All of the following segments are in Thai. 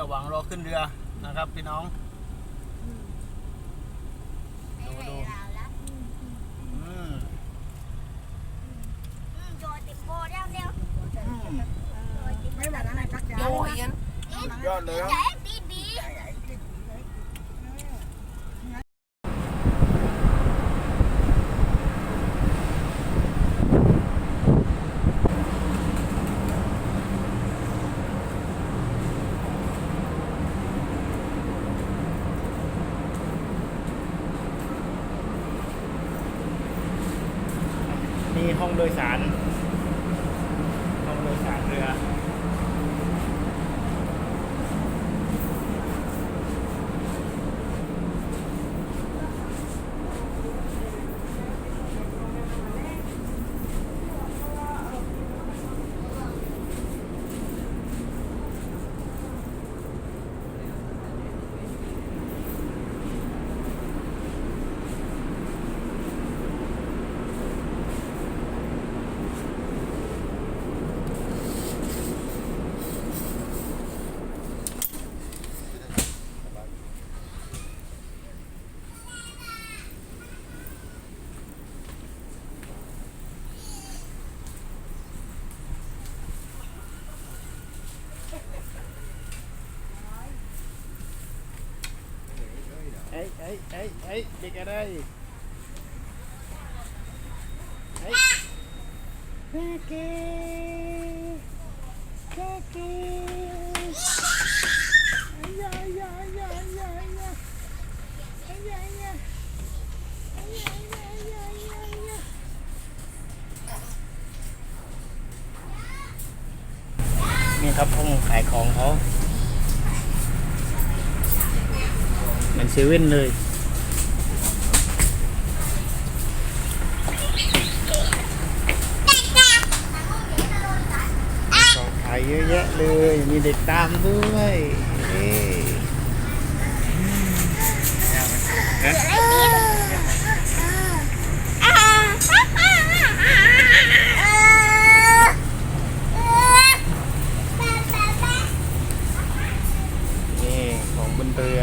ระหว่างรอขึ้นเรือนะครับพี่น้อง ดูดูอืมไม่แบบนั้นไรพักยาโอ้ยยันยอดเลยครับ นี่ห้องโดยสาร ห้องโดยสารเรือ เอ้ยเอ้ยเอ้ยเอ้เด็กอะไรเอ้ยเด็กเก๋เด็กเก๋ยายายายายอายอายายายายายา นี่ครับห้องขายของเขา เหมือนเซเว่นเลย ของขายเยอะแยะเลย มีเด็กตามด้วยเอ้เอ๊ะนี่ของบนเรือ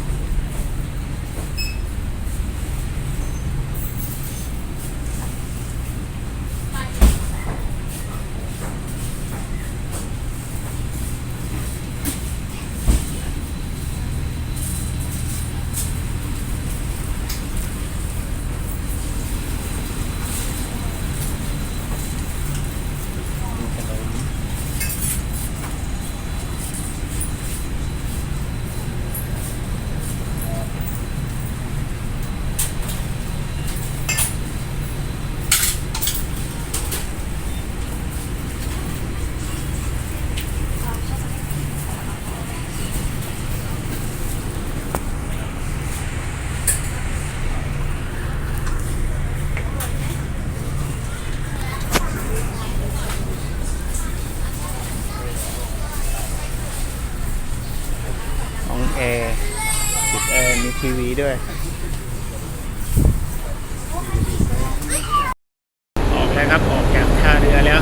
ติดแอมีทีวีด้วยออกแล้วครับออกจากท่าเรือแล้ว